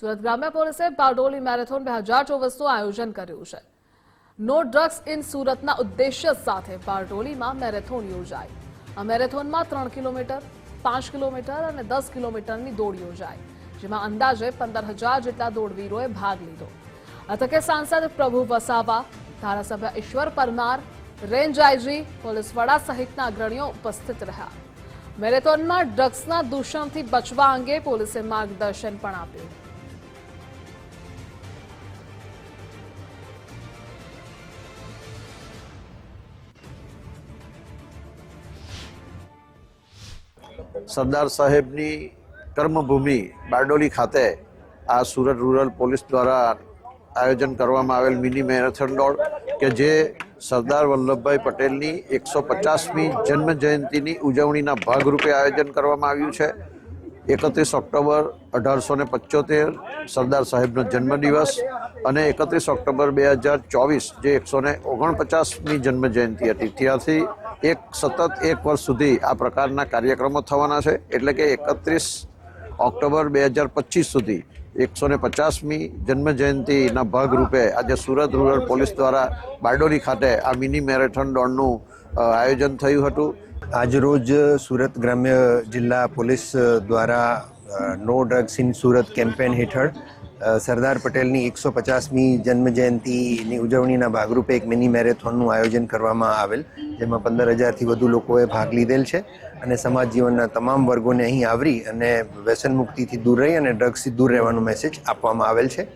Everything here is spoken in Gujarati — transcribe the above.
સુરત ગ્રામ્ય પોલીસે બારડોલી મેરેથોન બે હજાર ચોવીસનું આયોજન કર્યું છે. નો ડ્રગ્સ ઇન સુરતના ઉદ્દેશ્ય સાથે બારડોલીમાં મેરેથોન યોજાઈ આ મેરેથોનમાં ત્રણ કિલોમીટર, પાંચ કિલોમીટર અને દસ કિલોમીટરની દોડ યોજાઈ જેમાં અંદાજે પંદર હજાર જેટલા દોડવીરોએ ભાગ લીધો. આ સાંસદ પ્રભુ વસાવા, ધારાસભ્ય ઈશ્વર પરમાર, રેન્જ આઈજી, પોલીસ વડા સહિતના અગ્રણીઓ ઉપસ્થિત રહ્યા. મેરેથોનમાં ડ્રગ્સના દૂષણથી બચવા અંગે પોલીસે માર્ગદર્શન પણ આપ્યું. સરદાર સાહેબની કર્મભૂમિ બારડોલી ખાતે આ સુરત રૂરલ પોલીસ દ્વારા આયોજન કરવામાં આવેલ મિની મેરેથોન દોડ કે જે સરદાર વલ્લભભાઈ પટેલની એકસો પચાસમી જન્મ જયંતિની ઉજવણીના ભાગરૂપે આયોજન કરવામાં આવ્યું છે. એકત્રીસ ઓક્ટોબર અઢારસો ને પંચોતેર, સરદાર સાહેબનો જન્મદિવસ અને એકત્રીસ ઓક્ટોબર બે હજાર ચોવીસ, જે એકસો ને ઓગણપચાસની જન્મજયંતિ હતી. ત્યાંથી એક સતત એક વર્ષ સુધી આ પ્રકારના કાર્યક્રમો થવાના છે. એટલે કે એકત્રીસ ઓક્ટોબર બે હજાર પચીસ સુધી એકસો ને પચાસમી જન્મજયંતિના ભાગરૂપે આજે સુરત રૂરલ પોલીસ દ્વારા બારડોલી ખાતે આ મિની મેરેથોન દોડનું આયોજન થયું હતું. આજરોજ સુરત ગ્રામ્ય જિલ્લા પોલીસ દ્વારા no drugs in Surat campaign હેઠળ સરદાર પટેલની એકસો પચાસમી જન્મજયંતિની ઉજવણીના ભાગરૂપે એક મિની મેરેથોનનું આયોજન કરવામાં આવેલ, જેમાં પંદર હજારથી વધુ લોકોએ ભાગ લીધેલ છે અને સમાજ જીવનના તમામ વર્ગોને અહીં આવરી અને વ્યસન મુક્તિથી દૂર રહી અને ડ્રગ્સથી દૂર રહેવાનો મેસેજ આપવામાં આવેલ છે.